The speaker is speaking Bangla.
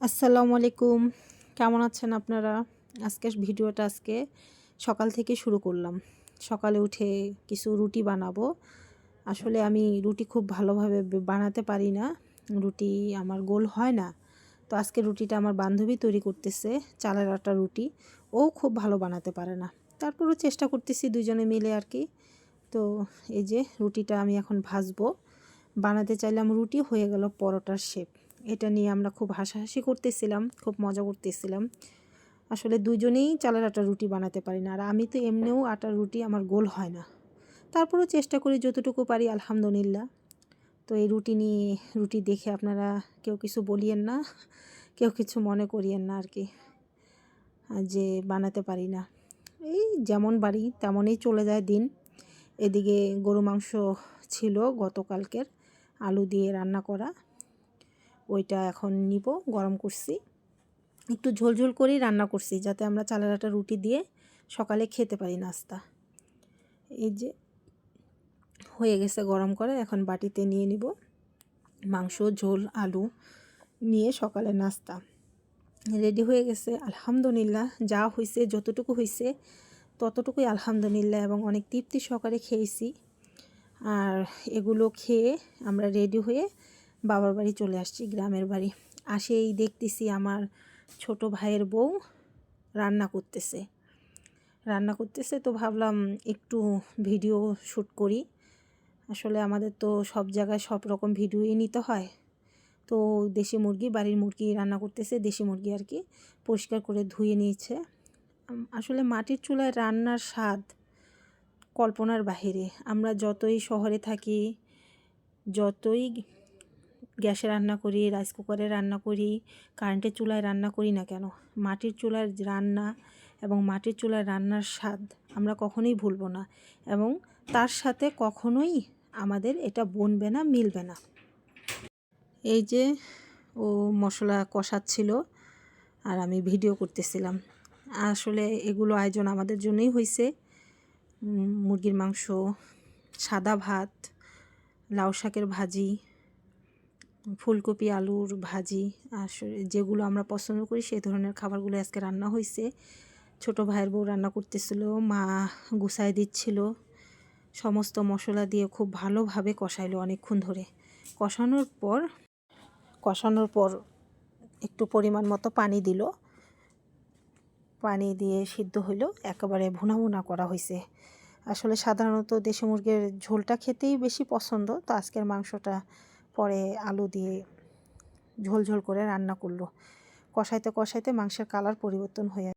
আসসালামু আলাইকুম। কেমন আছেন আপনারা? আজকে ভিডিওটা আজকে সকাল থেকে শুরু করলাম। সকালে উঠে কিছু রুটি বানাবো। আসলে আমি রুটি খুব ভালোভাবে বানাতে পারি না। রুটি আমার গোল হয় না। তো আজকে রুটিটা আমার বান্ধবী তৈরি করতেছে, চালের আটা রুটি। ও খুব ভালো বানাতে পারে না। তারপরও চেষ্টা করতেছি দুজনে মিলে আর কি। তো এই যে রুটিটা আমি এখন ভাজবো। বানাতে চাইলাম রুটি, হয়ে গেল পরোটার শেপ। এটা নিয়ে আমরা খুব হাসাহাসি করতেছিলাম, খুব মজা করতেছিলাম। আসলে দুজনেই চালের আটার রুটি বানাতে পারি না, আর আমি তো এমনিও আটার রুটি আমার গোল হয় না। তারপরেও চেষ্টা করি যতটুকু পারি, আলহামদুলিল্লাহ। তো এই রুটি নিয়ে, রুটি দেখে আপনারা কেউ কিছু বলিয়েন না, কেউ কিছু মনে করিয়েন না আর কি যে বানাতে পারি না। এই যেমন বাড়ি তেমনই চলে যায় দিন। এদিকে গরু মাংস ছিল গতকালকের, আলু দিয়ে রান্না করা। ওইটা এখন নিব, গরম করছি। একটু ঝোলঝোল করেই রান্না করছি, যাতে আমরা চালের আটা, রুটি দিয়ে সকালে খেতে পারি নাস্তা। এই যে হয়ে গেছে গরম করে, এখন বাটিতে নিয়ে নিব। মাংস, ঝোল, আলু নিয়ে সকালে নাস্তা। রেডি হয়ে গেছে, আলহামদুলিল্লাহ। যা হয়েছে যতটুকু হয়েছে ততটুকুই আলহামদুলিল্লাহ এবং অনেক তৃপ্তি সহকারে খেয়েছি। আর এগুলো খেয়ে আমরা রেডি হয়ে বাবার বাড়ি চলে আসছি, গ্রামের বাড়ি। আসেই দেখতেছি আমার ছোট ভাইয়ের বউ রান্না করতেছে। রান্না করতেছে তো ভাবলাম একটু ভিডিও শ্যুট করি। আসলে আমাদের তো সব জায়গায় সব রকম ভিডিওই নিতে হয়। তো দেশি মুরগি, বাড়ির মুরগি রান্না করতেছে, দেশি মুরগি আর কি পরিষ্কার করে ধুয়ে নিয়েছে। আসলে মাটির চুলায় রান্নার স্বাদ কল্পনার বাহিরে। আমরা যতই শহরে থাকি, যতই গ্যাসে রান্না করি রাইস কুকারে রান্না করি কারেন্টের চুলায় রান্না করি না কেন? মাটির চুলার রান্না এবং মাটির চুলার রান্নার স্বাদ আমরা কখনোই ভুলবো না এবং তার সাথে কখনোই আমাদের এটা বনবে না, মিলবে না। এই যে ও মশলা কষাচ্ছিল আর আমি ভিডিও করতেছিলাম। আসলে এগুলো আয়োজন আমাদের জন্যই হয়েছে মুরগির মাংস, সাদা ভাত, লাউ শাকের ভাজি ফুলকপি, আলুর ভাজি আসলে যেগুলো আমরা পছন্দ করি সেই ধরনের খাবারগুলো আজকে রান্না হয়েছে ছোট ভাইয়ের বউ রান্না করতেছিল, মা গুছাই দিচ্ছিল। সমস্ত মশলা দিয়ে খুব ভালোভাবে কষাইলো অনেকক্ষণ ধরে। কষানোর পর কষানোর পর একটু পরিমাণ মতো পানি দিল। পানি দিয়ে সিদ্ধ হইল, একেবারে ভুনা ভুনা করা হয়েছে আসলে সাধারণত দেশি মুরগির ঝোলটা খেতেই বেশি পছন্দ, তো আজকের মাংসটা পরে আলু দিয়ে ঝোল ঝোল করে রান্না করল। কষাইতে কষাইতে মাংসের কালার পরিবর্তন হয়ে